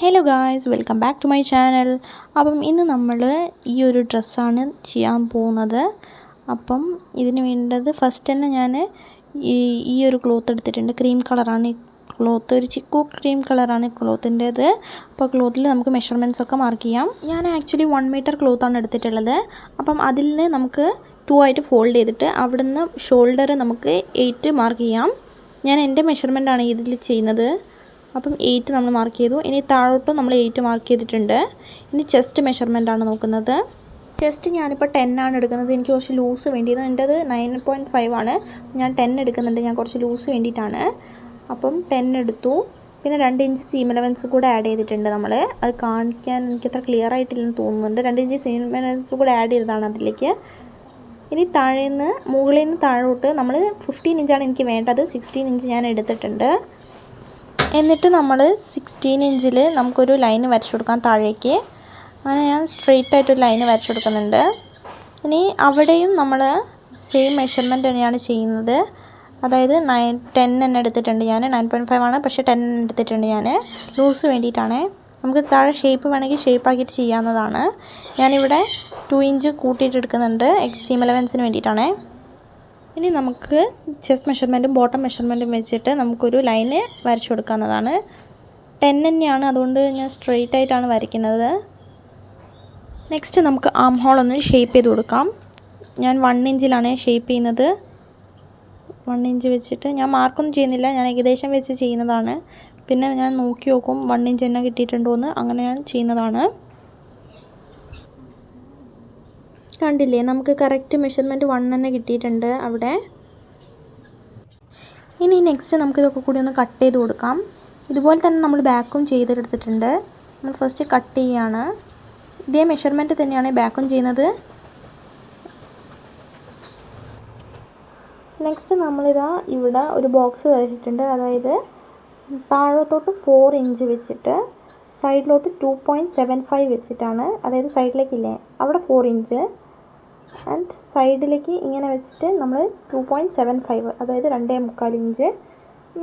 Hello guys welcome back to my channel അപ്പം ഇന്ന് നമ്മൾ ഈ ഒരു ഡ്രസ്സാണ് ചെയ്യാൻ പോകുന്നത്. അപ്പം ഇതിന് വേണ്ടത് ഫസ്റ്റ് തന്നെ ഞാൻ ഈ ഒരു ക്ലോത്ത് എടുത്തിട്ടുണ്ട്. ക്രീം കളറാണ് ക്ലോത്ത് ഒരു ചിക്കു ക്രീം കളറാണ് ക്ലോത്തിന്റേത് അപ്പോൾ ക്ലോത്തിൽ നമുക്ക് മെഷർമെന്റ്സ് ഒക്കെ മാർക്ക് ചെയ്യാം. ഞാൻ ആക്ച്വലി വൺ മീറ്റർ ക്ലോത്താണ് എടുത്തിട്ടുള്ളത്. അപ്പം അതിൽ നിന്ന് നമുക്ക് ടു ആയിട്ട് ഫോൾഡ് ചെയ്തിട്ട് അവിടുന്ന് ഷോൾഡർ നമുക്ക് എയ്റ്റ് മാർക്ക് ചെയ്യാം. ഞാൻ എന്റെ മെഷർമെന്റാണ് ഇതിൽ ചെയ്യുന്നത്. അപ്പം എയ്റ്റ് നമ്മൾ മാർക്ക് ചെയ്തു. ഇനി താഴോട്ടും നമ്മൾ എയ്റ്റ് മാർക്ക് ചെയ്തിട്ടുണ്ട്. ഇനി ചെസ്റ്റ് മെഷർമെന്റ് ആണ് നോക്കുന്നത്. ചെസ്റ്റ് ഞാനിപ്പോൾ ടെൻ ആണ് എടുക്കുന്നത്. എനിക്ക് കുറച്ച് ലൂസ് വേണ്ടിയത് എന്റെത് നയൻ പോയിന്റ് ഫൈവ് ആണ്. ഞാൻ ടെൻ എടുക്കുന്നുണ്ട്. ഞാൻ കുറച്ച് ലൂസ് വേണ്ടിയിട്ടാണ്. അപ്പം ടെൻ എടുത്തു. പിന്നെ രണ്ട് ഇഞ്ച് സീം അലവൻസ് കൂടെ ആഡ് ചെയ്തിട്ടുണ്ട് നമ്മൾ അത് കാണിക്കാൻ എനിക്ക് അത്ര ക്ലിയർ ആയിട്ടില്ലെന്ന് തോന്നുന്നുണ്ട്. രണ്ട് ഇഞ്ച് സീം അലവൻസ് കൂടെ ആഡ് ചെയ്തതാണ് അതിലേക്ക്. ഇനി താഴേന്ന് മുകളിൽ നിന്ന് താഴോട്ട് നമ്മൾ ഫിഫ്റ്റീൻ ഇഞ്ചാണ് എനിക്ക് വേണ്ടത്. സിക്സ്റ്റീൻ ഇഞ്ച് ഞാൻ എടുത്തിട്ടുണ്ട്. എന്നിട്ട് നമ്മൾ സിക്സ്റ്റീൻ ഇഞ്ചിൽ നമുക്കൊരു ലൈൻ വരച്ചു കൊടുക്കാം താഴേക്ക്. അങ്ങനെ ഞാൻ സ്ട്രെയിറ്റ് ആയിട്ടൊരു ലൈൻ വരച്ചു കൊടുക്കുന്നുണ്ട്. ഇനി അവിടെയും നമ്മൾ സെയിം മെഷർമെന്റ് തന്നെയാണ് ചെയ്യുന്നത്. അതായത് നയൻ ടെൻ തന്നെ എടുത്തിട്ടുണ്ട് ഞാൻ നയൻ പോയിന്റ് ഫൈവ് ആണ്. പക്ഷേ ടെൻ എടുത്തിട്ടുണ്ട് ഞാൻ ലൂസ് വേണ്ടിയിട്ടാണ്. നമുക്ക് താഴെ ഷേപ്പ് വേണമെങ്കിൽ ഷേപ്പ് ആക്കിയിട്ട് ചെയ്യാവുന്നതാണ്. ഞാനിവിടെ ടു ഇഞ്ച് കൂട്ടിയിട്ട് എടുക്കുന്നുണ്ട്. എക്സീം ഇലവൻസിന് വേണ്ടിയിട്ടാണ്. ഇനി നമുക്ക് ചെസ്റ്റ് മെഷർമെന്റും ബോട്ടം മെഷർമെന്റും വെച്ചിട്ട് നമുക്കൊരു ലൈന് വരച്ചു കൊടുക്കാവുന്നതാണ്. ടെൻ തന്നെയാണ് അതുകൊണ്ട് ഞാൻ സ്ട്രെയിറ്റ് ആയിട്ടാണ് വരയ്ക്കുന്നത്. നെക്സ്റ്റ് നമുക്ക് ആം ഹോൾ ഒന്ന് ഷേപ്പ് ചെയ്ത് കൊടുക്കാം. ഞാൻ വൺ ഇഞ്ചിലാണ് ഷേപ്പ് ചെയ്യുന്നത്. വൺ ഇഞ്ച് വെച്ചിട്ട് ഞാൻ മാർക്കൊന്നും ചെയ്യുന്നില്ല ഞാൻ ഏകദേശം വെച്ച് ചെയ്യുന്നതാണ്. പിന്നെ ഞാൻ നോക്കി നോക്കും വൺ ഇഞ്ച് തന്നെ കിട്ടിയിട്ടുണ്ടോ എന്ന് അങ്ങനെ ഞാൻ ചെയ്യുന്നതാണ്. കണ്ടില്ലേ? നമുക്ക് കറക്റ്റ് മെഷർമെന്റ് വൺ തന്നെ കിട്ടിയിട്ടുണ്ട് അവിടെ. ഇനി നെക്സ്റ്റ് നമുക്ക് ഇതൊക്കെ കൂടി ഒന്ന് കട്ട് ചെയ്ത് കൊടുക്കാം. ഇതുപോലെ തന്നെ നമ്മൾ ബാക്കും ചെയ്തെടുത്തിട്ടുണ്ട്. നമ്മൾ ഫസ്റ്റ് കട്ട് ചെയ്യാണ്. ഇതേ മെഷർമെന്റ് തന്നെയാണ് ബാക്കും ചെയ്യുന്നത്. നെക്സ്റ്റ് നമ്മളിതാ ഇവിടെ ഒരു ബോക്സ് വരച്ചിട്ടുണ്ട്. അതായത് താഴത്തോട്ട് ഫോർ ഇഞ്ച് വെച്ചിട്ട് സൈഡിലോട്ട് ടു പോയിന്റ് സെവൻ ഫൈവ് വെച്ചിട്ടാണ്. അതായത് സൈഡിലേക്കില്ലേ അവിടെ ഫോർ ഇഞ്ച് ആൻഡ് സൈഡിലേക്ക് ഇങ്ങനെ വെച്ചിട്ട് നമ്മൾ ടു പോയിന്റ് സെവൻ ഫൈവ് അതായത് രണ്ടേ മുക്കാൽ ഇഞ്ച്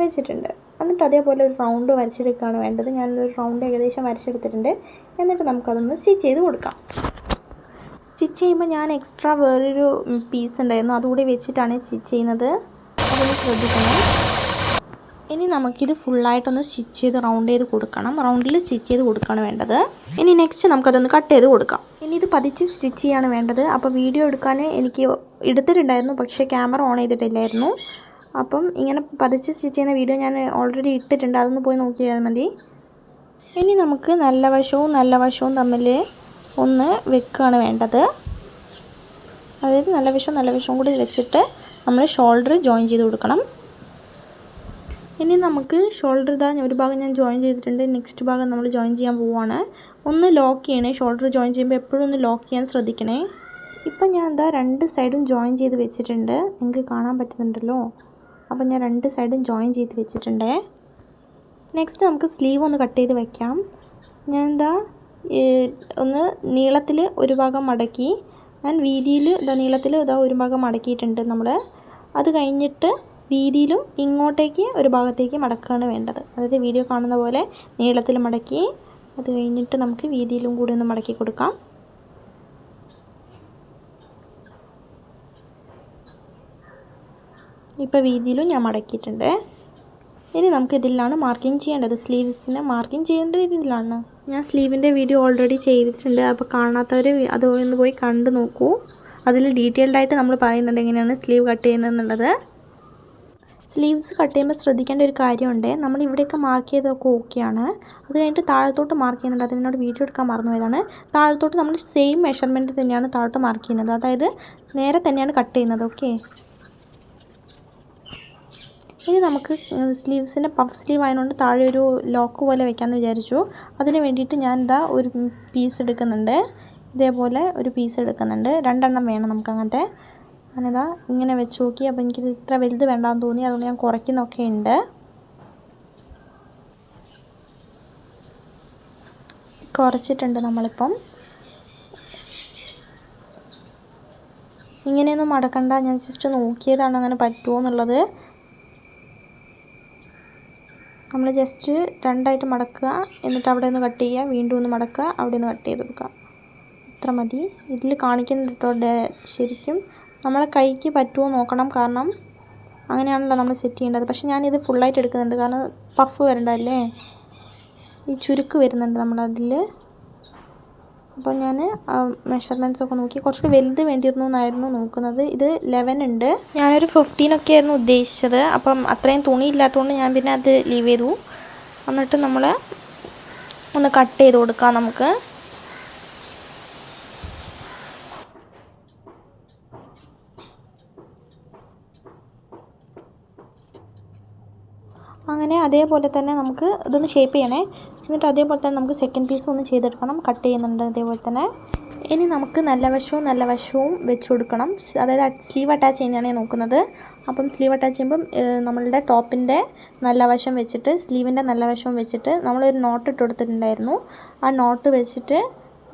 വെച്ചിട്ടുണ്ട്. എന്നിട്ട് അതേപോലെ ഒരു റൗണ്ട് വരച്ചെടുക്കുകയാണ് വേണ്ടത്. ഞാനൊരു റൗണ്ട് ഏകദേശം വരച്ചെടുത്തിട്ടുണ്ട്. എന്നിട്ട് നമുക്കതൊന്ന് സ്റ്റിച്ച് ചെയ്ത് കൊടുക്കാം. സ്റ്റിച്ച് ചെയ്യുമ്പോൾ ഞാൻ എക്സ്ട്രാ വേറൊരു പീസ് ഉണ്ടായിരുന്നു. അതുകൂടി വെച്ചിട്ടാണ് സ്റ്റിച്ച് ചെയ്യുന്നത്. അതൊന്ന് ശ്രദ്ധിക്കണം. ഇനി നമുക്കിത് ഫുള്ളായിട്ടൊന്ന് സ്റ്റിച്ച് ചെയ്ത് റൗണ്ട് ചെയ്ത് കൊടുക്കണം. റൗണ്ടിൽ സ്റ്റിച്ച് ചെയ്ത് കൊടുക്കുകയാണ് വേണ്ടത്. ഇനി നെക്സ്റ്റ് നമുക്കതൊന്ന് കട്ട് ചെയ്ത് കൊടുക്കാം. ഇനി ഇത് പതിച്ച് സ്റ്റിച്ച് ചെയ്യാണ് വേണ്ടത്. അപ്പോൾ വീഡിയോ എടുക്കാൻ എനിക്ക് എടുത്തിട്ടുണ്ടായിരുന്നു പക്ഷേ ക്യാമറ ഓൺ ചെയ്തിട്ടില്ലായിരുന്നു. അപ്പം ഇങ്ങനെ പതിച്ച് സ്റ്റിച്ച് ചെയ്യുന്ന വീഡിയോ ഞാൻ ഓൾറെഡി ഇട്ടിട്ടുണ്ട്. അതൊന്ന് പോയി നോക്കിയാൽ മതി. ഇനി നമുക്ക് നല്ല വശവും നല്ല വശവും തമ്മിൽ ഒന്ന് വെക്കുകയാണ് വേണ്ടത്. അതായത് നല്ല വശവും നല്ല വശവും കൂടി വെച്ചിട്ട് നമ്മൾ ഷോൾഡർ ജോയിൻ ചെയ്ത് കൊടുക്കണം. ഇനി നമുക്ക് ഷോൾഡർ ഇതാ ഒരു ഭാഗം ഞാൻ ജോയിൻ ചെയ്തിട്ടുണ്ട്. നെക്സ്റ്റ് ഭാഗം നമ്മൾ ജോയിൻ ചെയ്യാൻ പോവുകയാണ് ഒന്ന് ലോക്ക് ചെയ്യണേ. ഷോൾഡർ ജോയിൻ ചെയ്യുമ്പോൾ എപ്പോഴും ഒന്ന് ലോക്ക് ചെയ്യാൻ ശ്രദ്ധിക്കണേ. ഇപ്പം ഞാൻ എന്താ രണ്ട് സൈഡും ജോയിൻ ചെയ്ത് വെച്ചിട്ടുണ്ട്. നിങ്ങൾക്ക് കാണാൻ പറ്റുന്നുണ്ടല്ലോ. അപ്പം ഞാൻ രണ്ട് സൈഡും ജോയിൻ ചെയ്ത് വെച്ചിട്ടുണ്ട്. നെക്സ്റ്റ് നമുക്ക് സ്ലീവ് ഒന്ന് കട്ട് ചെയ്ത് വെക്കാം. ഞാൻ എന്താ ഒന്ന് നീളത്തിൽ ഒരു ഭാഗം മടക്കി. ഞാൻ വീതിയിൽ ഇതാ നീളത്തിൽ ഇതാ ഒരു ഭാഗം മടക്കിയിട്ടുണ്ട് നമ്മൾ അത് കഴിഞ്ഞിട്ട് വീതിയിലും ഇങ്ങോട്ടേക്ക് ഒരു ഭാഗത്തേക്ക് മടക്കുകയാണ് വേണ്ടത്. അതായത് വീഡിയോ കാണുന്ന പോലെ നീളത്തിൽ മടക്കി അത് കഴിഞ്ഞിട്ട് നമുക്ക് വീതിയിലും കൂടി ഒന്ന് മടക്കി കൊടുക്കാം. ഇപ്പോൾ വീതിയിലും ഞാൻ മടക്കിയിട്ടുണ്ട്. ഇനി നമുക്ക് ഇതിലാണ് മാർക്കിംഗ് ചെയ്യേണ്ടത്. സ്ലീവ്സിന് മാർക്കിംഗ് ചെയ്യേണ്ടത് ഇതിലാണ് ഞാൻ സ്ലീവിന്റെ വീഡിയോ ഓൾറെഡി ചെയ്തിട്ടുണ്ട്. അപ്പോൾ കാണാത്തവർ അത് ഒന്ന് പോയി കണ്ടു നോക്കൂ. അതിൽ ഡീറ്റെയിൽഡായിട്ട് നമ്മൾ പറയുന്നുണ്ട് എങ്ങനെയാണ് സ്ലീവ് കട്ട് ചെയ്യുന്നതെന്നുള്ളത്. സ്ലീവ്സ് കട്ട് ചെയ്യുമ്പോൾ ശ്രദ്ധിക്കേണ്ട ഒരു കാര്യമുണ്ട്. നമ്മൾ ഇവിടെയൊക്കെ മാർക്ക് ചെയ്തൊക്കെ ഓക്കെയാണ് അത് കഴിഞ്ഞിട്ട് താഴത്തോട്ട് മാർക്ക് ചെയ്യുന്നുണ്ട്. അതിനോട് വീഡിയോ എടുക്കാൻ മറന്നുപോയതാണ്. താഴത്തോട്ട് നമ്മൾ സെയിം മെഷർമെന്റ് തന്നെയാണ് താഴോട്ട് മാർക്ക് ചെയ്യുന്നത്. അതായത് നേരെ തന്നെയാണ് കട്ട് ചെയ്യുന്നത്. ഓക്കെ ഇനി നമുക്ക് സ്ലീവ്സിന്റെ പഫ് സ്ലീവ് ആയതുകൊണ്ട് താഴെ ഒരു ലോക്ക് പോലെ വെക്കാമെന്ന് വിചാരിച്ചു. അതിന് വേണ്ടിയിട്ട് ഞാൻ എന്താ ഒരു പീസ് എടുക്കുന്നുണ്ട്. ഇതേപോലെ ഒരു പീസ് എടുക്കുന്നുണ്ട്. രണ്ടെണ്ണം വേണം നമുക്ക് അങ്ങനത്തെ. അങ്ങനെതാ ഇങ്ങനെ വെച്ച് നോക്കി. അപ്പോൾ എനിക്കിത് ഇത്ര വലുത് വേണ്ടാന്ന് തോന്നി. അതുകൊണ്ട് ഞാൻ കുറയ്ക്കുന്നൊക്കെ ഉണ്ട്. കുറച്ചിട്ടുണ്ട് നമ്മളിപ്പം. ഇങ്ങനെയൊന്നും മടക്കണ്ട. ഞാൻ ജസ്റ്റ് നോക്കിയതാണ് അങ്ങനെ പറ്റുമോ എന്നുള്ളത്. നമ്മൾ ജസ്റ്റ് രണ്ടായിട്ട് മടക്കുക. എന്നിട്ട് അവിടെ നിന്ന് കട്ട് ചെയ്യുക. വീണ്ടും ഒന്ന് മടക്കുക. അവിടെ നിന്ന് കട്ട് ചെയ്ത് കൊടുക്കുക. ഇത്ര മതി. ഇതിൽ കാണിക്കുന്നുണ്ട് കേട്ടോ ശരിക്കും. നമ്മളെ കൈക്ക് പറ്റുമോ നോക്കണം. കാരണം അങ്ങനെയാണല്ലോ നമ്മൾ സെറ്റ് ചെയ്യേണ്ടത്. പക്ഷേ ഞാനിത് ഫുള്ളായിട്ട് എടുക്കുന്നുണ്ട്. കാരണം പഫ് വരണ്ടല്ലേ ഈ ചുരുക്ക് വരുന്നുണ്ട് നമ്മളതിൽ. അപ്പോൾ ഞാൻ മെഷർമെന്റ്സ് ഒക്കെ നോക്കി. കുറച്ചുകൂടി വലുത് വേണ്ടിയിരുന്നു എന്നായിരുന്നു നോക്കുന്നത്. ഇത് ലെവൻ ഉണ്ട്. ഞാനൊരു ഫിഫ്റ്റീനൊക്കെ ആയിരുന്നു ഉദ്ദേശിച്ചത്. അപ്പം അത്രയും തുണി ഇല്ലാത്തതുകൊണ്ട് ഞാൻ പിന്നെ അത് ലീവ് ചെയ്തു. എന്നിട്ട് നമ്മൾ ഒന്ന് കട്ട് ചെയ്ത് കൊടുക്കാം നമുക്ക്. അങ്ങനെ അതേപോലെ തന്നെ നമുക്ക് ഇതൊന്ന് ഷേപ്പ് ചെയ്യണേ. എന്നിട്ട് അതേപോലെ തന്നെ നമുക്ക് സെക്കൻഡ് പീസ് ഒന്ന് ചെയ്തെടുക്കണം. കട്ട് ചെയ്യുന്നുണ്ട് അതേപോലെ തന്നെ. ഇനി നമുക്ക് നല്ല വശവും നല്ല വശവും വെച്ച് കൊടുക്കണം. അതായത് സ്ലീവ് അറ്റാച്ച് ചെയ്യുന്നതാണ് ഞാൻ നോക്കുന്നത്. അപ്പം സ്ലീവ് അറ്റാച്ച് ചെയ്യുമ്പം നമ്മളുടെ ടോപ്പിന്റെ നല്ല വശം വെച്ചിട്ട് സ്ലീവിന്റെ നല്ല വശവും വെച്ചിട്ട് നമ്മളൊരു നോട്ട് ഇട്ട് കൊടുത്തിട്ടുണ്ടായിരുന്നു. ആ നോട്ട് വെച്ചിട്ട്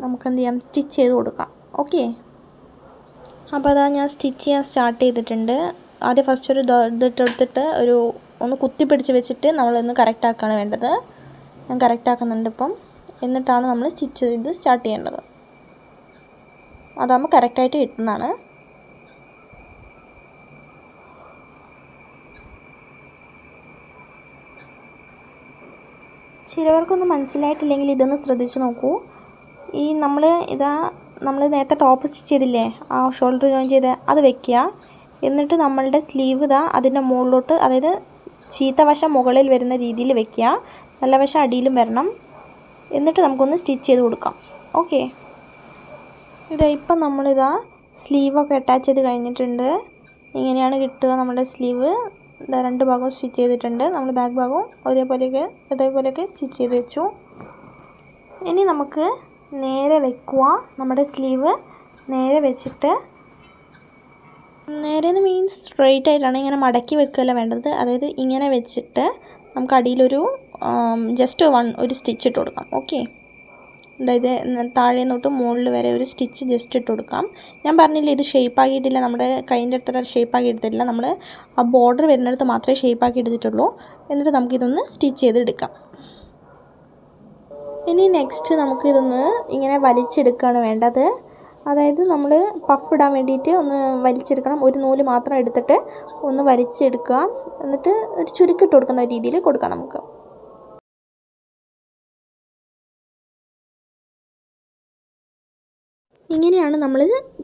നമുക്ക് എന്ത് ചെയ്യാം? സ്റ്റിച്ച് ചെയ്ത് കൊടുക്കാം. ഓക്കെ അപ്പോൾ അതാ ഞാൻ സ്റ്റിച്ച് ചെയ്യാൻ സ്റ്റാർട്ട് ചെയ്തിട്ടുണ്ട്. ആദ്യം ഫസ്റ്റ് ഒരു ഇതിട്ട് എടുത്തിട്ട് ഒരു ഒന്ന് കുത്തി പിടിച്ച് വെച്ചിട്ട് നമ്മളൊന്ന് കറക്റ്റാക്കുകയാണ് വേണ്ടത്. ഞാൻ കറക്റ്റാക്കുന്നുണ്ട് ഇപ്പം. എന്നിട്ടാണ് നമ്മൾ സ്റ്റിച്ച് ചെയ്ത് സ്റ്റാർട്ട് ചെയ്യേണ്ടത്. അതാകുമ്പോൾ കറക്റ്റായിട്ട് കിട്ടുന്നതാണ്. ചിലവർക്കൊന്നും മനസ്സിലായിട്ടില്ലെങ്കിൽ ഇതൊന്ന് ശ്രദ്ധിച്ച് നോക്കൂ. ഈ നമ്മൾ ഇതാ നമ്മൾ നേരത്തെ ടോപ്പ് സ്റ്റിച്ച് ചെയ്തില്ലേ? ആ ഷോൾഡർ ജോയിൻ ചെയ്ത് അത് വെക്കുക. എന്നിട്ട് നമ്മളുടെ സ്ലീവ് ഇതാ അതിന്റെ മുകളിലോട്ട് അതായത് ചീത്ത വശം മുകളിൽ വരുന്ന രീതിയിൽ വെക്കുക. നല്ല വശം അടിയിലും വരണം. എന്നിട്ട് നമുക്കൊന്ന് സ്റ്റിച്ച് ചെയ്ത് കൊടുക്കാം. ഓക്കെ. ഇതാ ഇപ്പം നമ്മളിതാ സ്ലീവൊക്കെ അറ്റാച്ച് ചെയ്ത് കഴിഞ്ഞിട്ടുണ്ട്. ഇങ്ങനെയാണ് കിട്ടുക നമ്മുടെ സ്ലീവ്. ഇതാ രണ്ട് ഭാഗവും സ്റ്റിച്ച് ചെയ്തിട്ടുണ്ട്. നമ്മൾ ബാക്ക് ഭാഗവും ഒരേപോലെയൊക്കെ ഇതേപോലെയൊക്കെ സ്റ്റിച്ച് ചെയ്ത് വെച്ചു. ഇനി നമുക്ക് നേരെ വെക്കുക. നമ്മുടെ സ്ലീവ് നേരെ വെച്ചിട്ട് നേരെ മീൻസ് സ്ട്രെയിറ്റ് ആയിട്ടാണ് ഇങ്ങനെ മടക്കി വെക്കുകയല്ല വേണ്ടത്. അതായത് ഇങ്ങനെ വെച്ചിട്ട് നമുക്ക് അടിയിലൊരു ജസ്റ്റ് വൺ ഒരു സ്റ്റിച്ച് ഇട്ട് കൊടുക്കാം. ഓക്കെ അതായത് താഴെ തൊട്ട് മുകളിൽ വരെ ഒരു സ്റ്റിച്ച് ജസ്റ്റ് ഇട്ട് കൊടുക്കാം. ഞാൻ പറഞ്ഞില്ല ഇത് ഷേപ്പ് ആക്കിയിട്ടില്ല. നമ്മുടെ കൈന്റെ അടുത്തുള്ള ഷേപ്പ് ആക്കി എടുത്തിട്ടില്ല. നമ്മൾ ആ ബോർഡർ വരുന്നിടത്ത് മാത്രമേ ഷേപ്പ് ആക്കി എടുത്തിട്ടുള്ളൂ. എന്നിട്ട് നമുക്കിതൊന്ന് സ്റ്റിച്ച് ചെയ്തെടുക്കാം ഇനി നെക്സ്റ്റ് നമുക്കിതൊന്ന് ഇങ്ങനെ വലിച്ചെടുക്കുകയാണ് വേണ്ടത്. അതായത് നമ്മൾ പഫ് ഇടാൻ വേണ്ടിയിട്ട് ഒന്ന് വലിച്ചെടുക്കണം. ഒരു നൂൽ മാത്രം എടുത്തിട്ട് ഒന്ന് വലിച്ചെടുക്കുക. എന്നിട്ട് ഒരു ചുരുക്കിട്ട് കൊടുക്കുന്ന രീതിയിൽ കൊടുക്കാം നമുക്ക്. ഇങ്ങനെയാണ് നമ്മൾ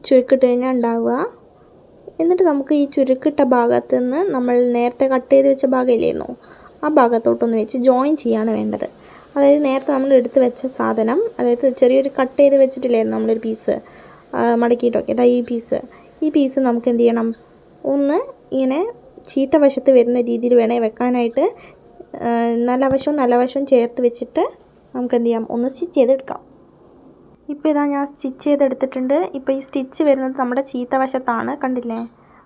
ചുരുക്കിട്ട് കഴിഞ്ഞാൽ ഉണ്ടാവുക. എന്നിട്ട് നമുക്ക് ഈ ചുരുക്കിട്ട ഭാഗത്ത് നിന്ന് നമ്മൾ നേരത്തെ കട്ട് ചെയ്ത് വെച്ച ഭാഗമില്ലായിരുന്നു ആ ഭാഗത്തോട്ടൊന്ന് വെച്ച് ജോയിൻ ചെയ്യാണ് വേണ്ടത്. അതായത് നേരത്തെ നമ്മൾ എടുത്ത് വെച്ച സാധനം അതായത് ചെറിയൊരു കട്ട് ചെയ്ത് വെച്ചിട്ടില്ലായിരുന്നു നമ്മളൊരു പീസ് മടക്കിയിട്ടൊക്കെ. അതാ ഈ പീസ് ഈ പീസ് നമുക്ക് എന്ത് ചെയ്യണം? ഒന്ന് ഇങ്ങനെ ചീത്ത വശത്ത് വരുന്ന രീതിയിൽ വേണേൽ വെക്കാനായിട്ട് നല്ല വശവും നല്ല വശവും ചേർത്ത് വെച്ചിട്ട് നമുക്ക് എന്ത് ചെയ്യാം? ഒന്ന് സ്റ്റിച്ച് ചെയ്തെടുക്കാം. ഇപ്പോൾ ഇതാ ഞാൻ സ്റ്റിച്ച് ചെയ്തെടുത്തിട്ടുണ്ട്. ഇപ്പോൾ ഈ സ്റ്റിച്ച് വരുന്നത് നമ്മുടെ ചീത്ത വശത്താണ്. കണ്ടില്ലേ?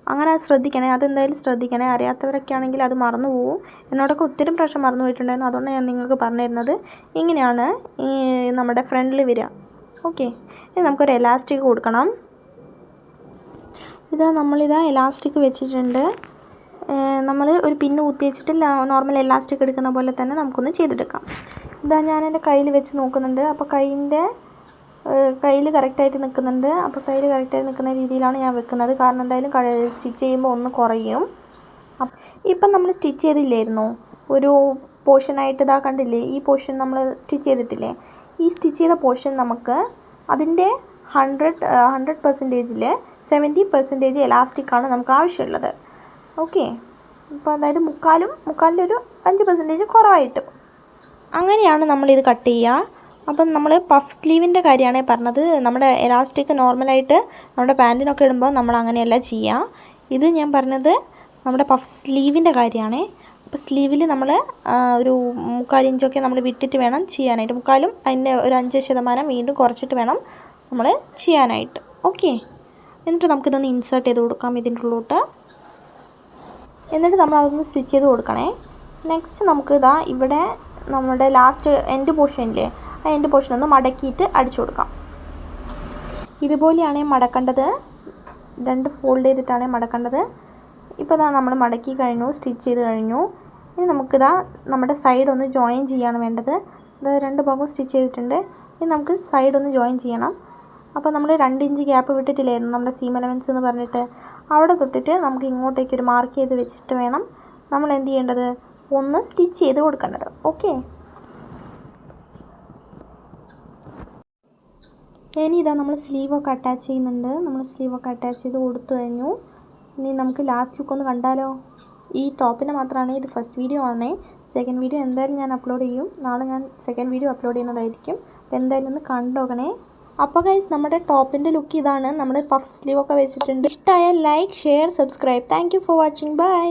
അങ്ങനെ ശ്രദ്ധിക്കണേ. അതെന്തായാലും ശ്രദ്ധിക്കണേ. അറിയാത്തവരൊക്കെ ആണെങ്കിൽ അത് മറന്നു പോകും എന്നോടൊക്കെ ഒത്തിരി പ്രാവശ്യം മറന്നു പോയിട്ടുണ്ടായിരുന്നു. അതുകൊണ്ട് ഞാൻ നിങ്ങൾക്ക് പറഞ്ഞു തരുന്നത് ഇങ്ങനെയാണ് ഈ നമ്മുടെ ഫ്രണ്ടിൽ വരിക. ഓക്കെ. ഇനി നമുക്കൊരു എലാസ്റ്റിക് കൊടുക്കണം. ഇതാ നമ്മളിതാ എലാസ്റ്റിക് വെച്ചിട്ടുണ്ട്. നമ്മൾ ഒരു പിന്ന് കുത്തി വെച്ചിട്ട് നോർമൽ എലാസ്റ്റിക് എടുക്കുന്ന പോലെ തന്നെ നമുക്കൊന്ന് ചെയ്തെടുക്കാം. ഇതാ ഞാൻ എന്റെ കയ്യിൽ വെച്ച് നോക്കുന്നുണ്ട്. അപ്പോൾ കൈയിന്റെ കയ്യിൽ കറക്റ്റായിട്ട് നിൽക്കുന്നുണ്ട്. അപ്പോൾ കയ്യിൽ കറക്റ്റായിട്ട് നിൽക്കുന്ന രീതിയിലാണ് ഞാൻ വെക്കുന്നത്. കാരണം എന്തായാലും സ്റ്റിച്ച് ചെയ്യുമ്പോൾ ഒന്ന് കുറയും. ഇപ്പം നമ്മൾ സ്റ്റിച്ച് ചെയ്തില്ലായിരുന്നോ? ഒരു പോർഷനായിട്ട് ഇതാ കണ്ടില്ലേ? ഈ പോർഷൻ നമ്മൾ സ്റ്റിച്ച് ചെയ്തിട്ടില്ലേ? ഈ സ്റ്റിച്ച് ചെയ്ത പോർഷൻ നമുക്ക് അതിന്റെ ഹൺഡ്രഡ് ഹൺഡ്രഡ് പെർസെന്റേജിൽ സെവന്റി പെർസെന്റേജ് എലാസ്റ്റിക്കാണ് നമുക്ക് ആവശ്യമുള്ളത്. ഓക്കെ അപ്പോൾ അതായത് മുക്കാലും മുക്കാലിന്റെ ഒരു അഞ്ച് പെർസെന്റേജ് കുറവായിട്ട്. അങ്ങനെയാണ് നമ്മളിത് കട്ട് ചെയ്യുക. അപ്പം നമ്മൾ പഫ് സ്ലീവിന്റെ കാര്യമാണ് പറഞ്ഞത്. നമ്മുടെ എലാസ്റ്റിക് നോർമലായിട്ട് നമ്മുടെ പാന്റിനൊക്കെ ഇടുമ്പോൾ നമ്മൾ അങ്ങനെയല്ല ചെയ്യുക. ഇത് ഞാൻ പറഞ്ഞത് നമ്മുടെ പഫ് സ്ലീവിന്റെ കാര്യമാണ്. അപ്പോൾ സ്ലീവിൽ നമ്മൾ ഒരു മുക്കാൽ ഇഞ്ചൊക്കെ നമ്മൾ വിട്ടിട്ട് വേണം ചെയ്യാനായിട്ട്. മുക്കാലും അതിന്റെ ഒരു അഞ്ച് ശതമാനം വീണ്ടും കുറച്ചിട്ട് വേണം നമ്മൾ ചെയ്യാനായിട്ട്. ഓക്കെ. എന്നിട്ട് നമുക്കിതൊന്ന് ഇൻസേർട്ട് ചെയ്ത് കൊടുക്കാം ഇതിന്റെ ഉള്ളിലോട്ട് എന്നിട്ട് നമ്മൾ അതൊന്ന് സ്റ്റിച്ച് ചെയ്ത് കൊടുക്കണേ. നെക്സ്റ്റ് നമുക്ക് ഇതാ ഇവിടെ നമ്മുടെ ലാസ്റ്റ് എൻഡ് പോർഷനില്ലേ ആ എൻഡ് പോർഷൻ ഒന്ന് മടക്കിയിട്ട് അടിച്ചു കൊടുക്കാം. ഇതുപോലെയാണ് മടക്കേണ്ടത്. രണ്ട് ഫോൾഡ് ചെയ്തിട്ടാണ് മടക്കേണ്ടത്. ഇപ്പോൾ ഇതാ നമ്മൾ മടക്കി കഴിഞ്ഞു സ്റ്റിച്ച് ചെയ്ത് കഴിഞ്ഞു. ഇനി നമുക്കിതാ നമ്മുടെ സൈഡ് ഒന്ന് ജോയിൻ ചെയ്യാണ് വേണ്ടത്. ഇത് രണ്ട് ഭാഗവും സ്റ്റിച്ച് ചെയ്തിട്ടുണ്ട്. ഇനി നമുക്ക് സൈഡ് ഒന്ന് ജോയിൻ ചെയ്യണം. അപ്പോൾ നമ്മൾ രണ്ട് ഇഞ്ച് ഗ്യാപ്പ് വിട്ടിട്ടില്ലായിരുന്നു നമ്മുടെ സീം അലവൻസ് എന്ന് പറഞ്ഞിട്ട്. അവിടെ തൊട്ടിട്ട് നമുക്ക് ഇങ്ങോട്ടേക്ക് ഒരു മാർക്ക് ചെയ്ത് വെച്ചിട്ട് വേണം നമ്മൾ എന്ത് ചെയ്യേണ്ടത്? ഒന്ന് സ്റ്റിച്ച് ചെയ്ത് കൊടുക്കേണ്ടത്. ഓക്കെ ഇനി ഇതാ നമ്മൾ സ്ലീവൊക്കെ അറ്റാച്ച് ചെയ്യുന്നുണ്ട്. നമ്മൾ സ്ലീവൊക്കെ അറ്റാച്ച് ചെയ്ത് കൊടുത്തു കഴിഞ്ഞു. ഇനി നമുക്ക് ലാസ്റ്റ് ലുക്ക് ഒന്ന് കണ്ടാലോ? ഈ ടോപ്പിന്റെ മാത്രമാണ് ഇത് ഫസ്റ്റ് വീഡിയോ ആണേ. സെക്കൻഡ് വീഡിയോ എന്തായാലും ഞാൻ അപ്ലോഡ് ചെയ്യും. നാളെ ഞാൻ സെക്കൻഡ് വീഡിയോ അപ്ലോഡ് ചെയ്യുന്നതായിരിക്കും. അപ്പോൾ എന്തായാലും ഒന്ന് കണ്ടോക്കണേ അപ്പോൾ ഗൈസ് നമ്മുടെ ടോപ്പിന്റെ ലുക്ക് ഇതാണ്. നമ്മുടെ പഫ് സ്ലീവ് ഒക്കെ വെച്ചിട്ടുണ്ട്. ഇഷ്ടമായ like share subscribe thank for watching bye